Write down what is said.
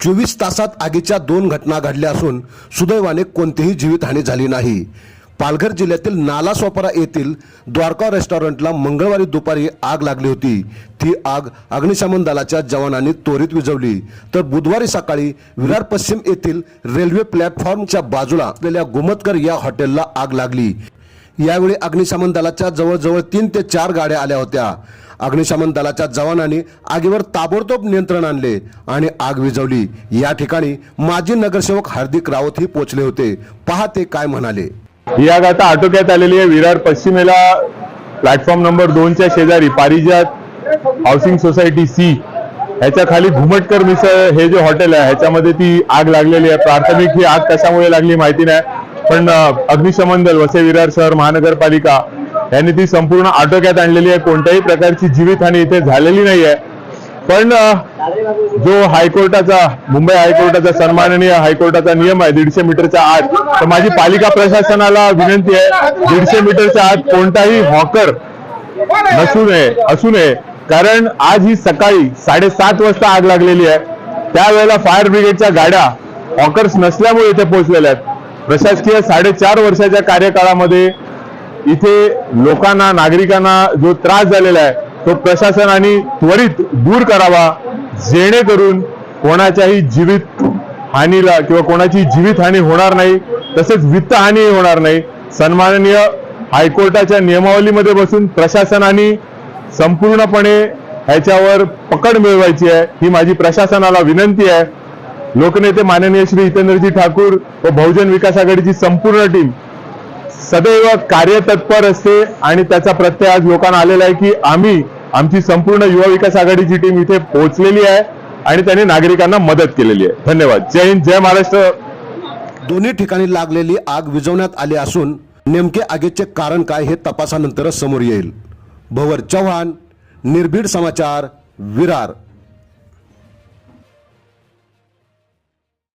चोवीस तासात आगीच्या दोन घटना घडल्या असून सुदैवाने कोणतीही जीवितहानी झाली नाही. पालघर जिल्ह्यातील नालासोपारा येथील द्वारका रेस्टॉरंटला मंगळवारी दुपारी आग लागली होती. ती आग अग्निशमन दलाच्या जवानांनी त्वरित विझवली. तर बुधवारी सकाळी विरार पश्चिम येथील रेल्वे प्लॅटफॉर्मच्या बाजूला असलेल्या गुमतकर या हॉटेलला आग लागली. यावेळी अग्निशमन दलाच्या जवळजवळ तीन ते चार गाड्या आल्या होत्या. अग्निशमन दलाच्या जवानांनी आगीवर ताबडतोब नियंत्रण आणले आणि आग विझवली. या ठिकाणी माजी नगरसेवक हार्दिक रावत ही पोचले होते. पहा ते काय म्हणाले. ही आग आता आटोक्यात आलेली आहे विरार पश्चिमेला. प्लॅटफॉर्म नंबर दोनच्या शेजारी पारिजात हाऊसिंग सोसायटी सी ह्याच्या खाली घुमटकर मिसळ हे जे हॉटेल आहे ह्याच्यामध्ये ती आग लागलेली आहे. प्राथमिक ही आग कशामुळे लागली माहिती नाही. पण अग्निशमन दल वसे विरार शहर महानगरपालिका यांनी ती संपूर्ण आटोक्यात आणलेली आहे. कोणत्याही प्रकारची जीवितहानी इथे झालेली नाही आहे पण जो हायकोर्टाचा मुंबई हायकोर्टाचा सन्माननीय हायकोर्टाचा नियम आहे दीडशे मीटरच्या आत तर माझी पालिका प्रशासनाला विनंती आहे दीडशे मीटरच्या आत कोणताही हॉकर नसू नये असू नये. कारण आज ही सकाळी साडेसात वाजता आग लागलेली आहे. त्यावेळेला फायर ब्रिगेडच्या गाड्या हॉकर्स नसल्यामुळे इथे पोहोचलेल्या आहेत. प्रशासकीय साडेचार वर्षाच्या कार्यकाळामध्ये इथे लोकांना नागरिकांना जो त्रास झालेला आहे तो प्रशासनाने त्वरित दूर करावा जेणेकरून कोणाच्याही जीवित हानीला किंवा कोणाची जीवित हानी होणार नाही तसेच वित्त हानी होणार नाही. सन्माननीय हायकोर्टाच्या नियमावलीमध्ये बसून प्रशासनाने संपूर्णपणे ह्याच्यावर पकड मिळवायची आहे ही माझी प्रशासनाला विनंती आहे. लोकनेते माननीय श्री हितेंद्रजी ठाकूर व बहुजन विकास आघाडीची संपूर्ण टीम सदैव कार्यतत्पर असते आणि त्याचा प्रत्यय आज लोकांना आलेला आहे की आम्ही आमची संपूर्ण युवा विकास आघाडीची टीम इथे पोहोचलेली आहे आणि त्यांनी नागरिकांना मदत केलेली आहे. धन्यवाद. जय हिंद जय महाराष्ट्र. दोन्ही ठिकाणी लागलेली आग विझवण्यात आली असून नेमके आगीचे कारण काय हे तपासानंतरच समोर येईल. भवर चव्हाण निर्भीड समाचार विरार.